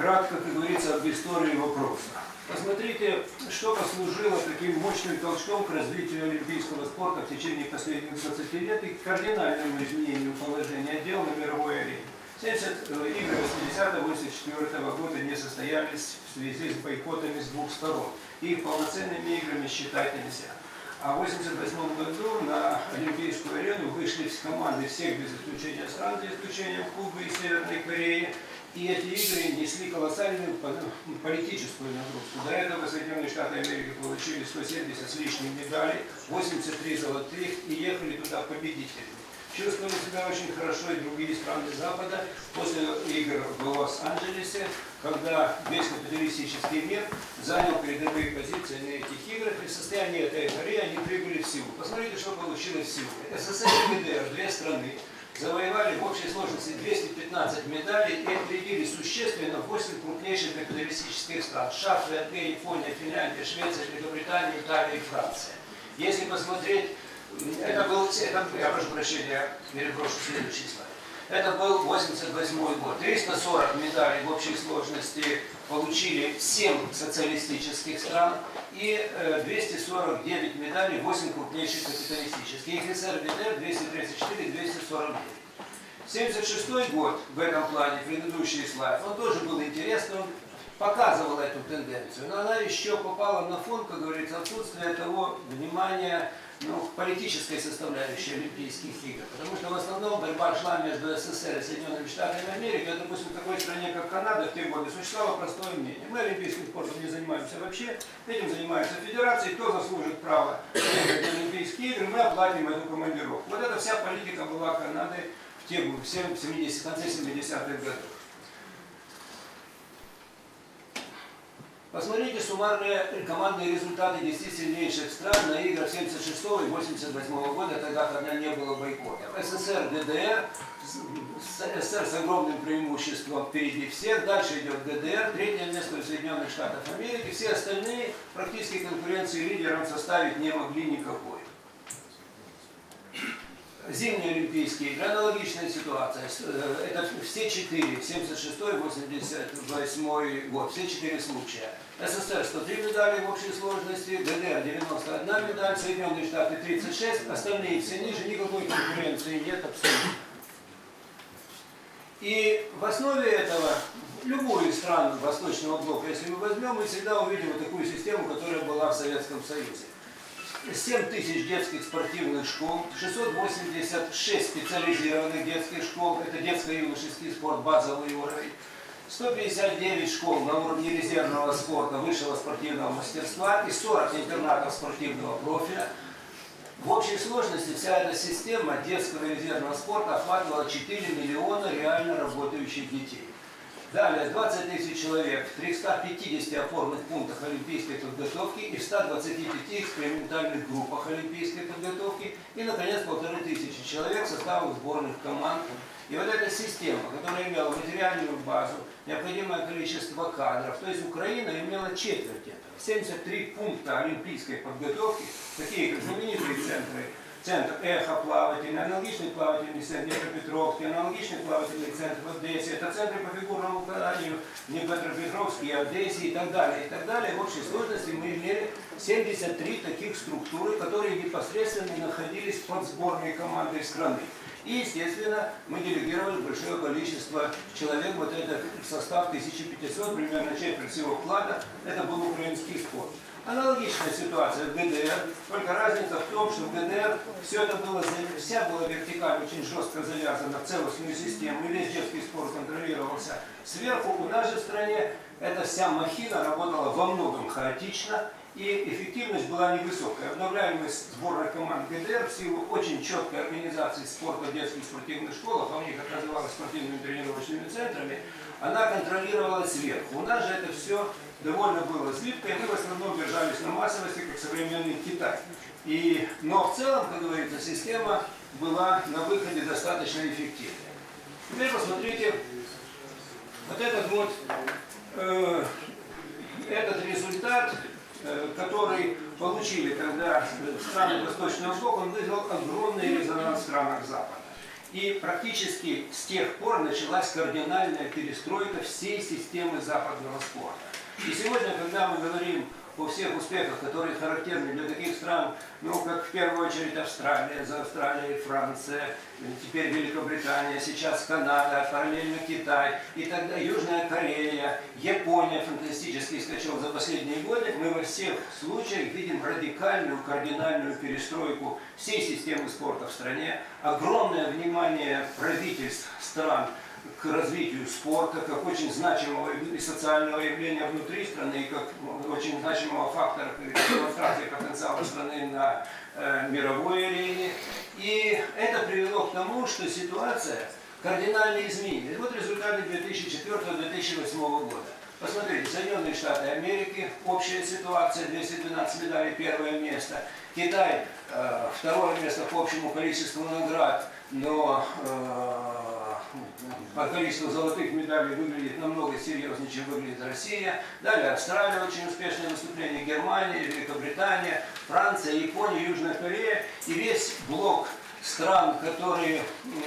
кратко, как говорится, об истории вопроса. Посмотрите, что послужило таким мощным толчком к развитию олимпийского спорта в течение последних 20 лет и к кардинальному изменению положения дел на мировой арене. 70 э, игры 80-84 года не состоялись в связи с бойкотами с двух сторон. Их полноценными играми считать нельзя. А в 1988 году на Олимпийскую арену вышли команды всех без исключения стран, за исключением Кубы и Северной Кореи. И эти игры несли колоссальную политическую нагрузку. До этого Соединенные Штаты Америки получили 170 с лишним медалей, 83 золотых и ехали туда победителями. Чувствовали себя очень хорошо и другие страны Запада после игр в Лос-Анджелесе, когда весь капиталистический мир занял передовые позиции на этих играх, и в состоянии этой эйфории они прибыли в Сеул. Посмотрите, что получилось в Сеуле. СССР и ГДР, две страны, завоевали в общей сложности 215 медалей и опередили существенно 8 крупнейших капиталистических стран. США, ФРГ, Япония, Финляндия, Швеция, Великобритания, Италия и Франция. Если посмотреть, это был, это, я прошу прощения, переброшу следующий слайд. Это был 88 год. 340 медалей в общей сложности получили 7 социалистических стран и 249 медалей 8 крупнейших капиталистических. СССР, ГДР 234, 249. 76 год в этом плане, предыдущий слайд, он тоже был интересным, показывал эту тенденцию, но она еще попала на фон, как говорится, отсутствия того внимания ну, политической составляющей Олимпийских игр. Потому что в основном борьба шла между СССР и Соединенными Штатами Америки. А, допустим, в такой стране, как Канада, в те годы существовало простое мнение. Мы олимпийским спортом не занимаемся вообще, этим занимаются федерации. Кто заслужит право на Олимпийские игры, мы оплатим эту командировку. Вот эта вся политика была Канады в те годы, в 70, конце 70-х годов. Посмотрите суммарные командные результаты 10 сильнейших стран на играх 76 и 88 года, тогда, когда не было бойкота. СССР, ГДР, СССР с огромным преимуществом впереди всех, дальше идет ГДР, третье место у Соединенных Штатов Америки, все остальные практически конкуренции лидерам составить не могли никакой. Зимние Олимпийские игры, аналогичная ситуация. Э, это все четыре, 76 88 год, все четыре случая. СССР 103 медали в общей сложности, ГДР 91 медаль, Соединенные Штаты 36, остальные все ниже, никакой конкуренции нет абсолютно. И в основе этого, любую из стран Восточного блока, если мы возьмем, мы всегда увидим вот такую систему, которая была в Советском Союзе. 7 тысяч детских спортивных школ, 686 специализированных детских школ, это детско-юношеский спорт, базовый уровень, 159 школ на уровне резервного спорта, высшего спортивного мастерства и 40 интернатов спортивного профиля. В общей сложности вся эта система детского резервного спорта охватывала 4 миллиона реально работающих детей. Далее 20 тысяч человек в 350 опорных пунктах олимпийской подготовки и в 125 экспериментальных группах олимпийской подготовки и, наконец, полторы тысячи человек в составах сборных команд. И вот эта система, которая имела материальную базу, необходимое количество кадров, то есть Украина имела четверть этого. 73 пункта олимпийской подготовки, такие как знаменитые центры центр эхо плавательный, аналогичный плавательный центр Днепропетровский, аналогичный плавательный центр в Одессе, это центры по фигурному катанию Днепропетровский, Одессе и так далее, и так далее. В общей сложности мы имели 73 таких структуры, которые непосредственно находились под сборной командой страны. И, естественно, мы делегировали большое количество человек, вот это состав 1500, примерно четверть всего вклада, это был украинский спорт. Аналогичная ситуация в ГДР, только разница в том, что в ГДР все это было, вся была вертикаль очень жестко завязана в целостную систему, и весь детский спорт контролировался сверху. У нас же стране эта вся махина работала во многом хаотично, и эффективность была невысокая. Обновляемость сборной команд ГДР в силу очень четкой организации спорта детских спортивных школах, а у них это называлось спортивными тренировочными центрами, она контролировалась сверху. У нас же это все довольно было зыбко, и мы в основном держались на массовости, как современный Китай. И, но в целом, как говорится, система была на выходе достаточно эффективной. Теперь посмотрите, вот этот вот, э, этот результат, э, который получили, когда страны Восточного Блока, он вызвал огромный резонанс в странах Запада. И практически с тех пор началась кардинальная перестройка всей системы западного спорта. И сегодня, когда мы говорим о всех успехах, которые характерны для таких стран, ну, как в первую очередь Австралия, за Австралией Франция, теперь Великобритания, сейчас Канада, параллельно Китай, и тогда Южная Корея, Япония, фантастический скачок за последние годы, мы во всех случаях видим радикальную, кардинальную перестройку всей системы спорта в стране, огромное внимание правительств стран к развитию спорта, как очень значимого и социального явления внутри страны, и как очень значимого фактора демонстрации потенциала страны на э, мировой арене. И это привело к тому, что ситуация кардинально изменилась. Вот результаты 2004-2008 года. Посмотрите, Соединенные Штаты Америки, общая ситуация, 212 медалей, первое место. Китай, э, второе место по общему количеству наград, но э, по количеству золотых медалей выглядит намного серьезнее, чем выглядит Россия. Далее Австралия, очень успешное выступление, Германия, Великобритания, Франция, Япония, Южная Корея и весь блок стран, которые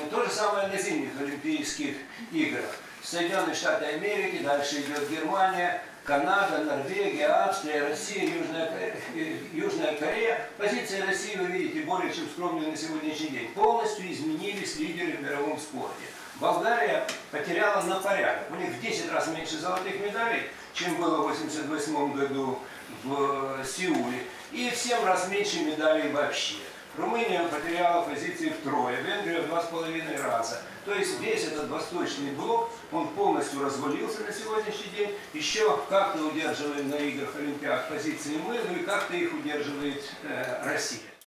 то же самое на зимних Олимпийских играх. Соединенные Штаты Америки, дальше идет Германия, Канада, Норвегия, Австрия, Россия, Южная, Корея, Южная Корея. Позиции России, вы видите, более чем скромные на сегодняшний день. Полностью изменились лидеры в мировом спорте. Болгария потеряла на порядок. У них в 10 раз меньше золотых медалей, чем было в 1988 году в Сеуле. И в 7 раз меньше медалей вообще. Румыния потеряла позиции втрое, Венгрия в два с половиной раза. То есть весь этот восточный блок, он полностью развалился на сегодняшний день. Еще как-то удерживаем на играх Олимпиад позиции мы, ну и как-то их удерживает э, Россия.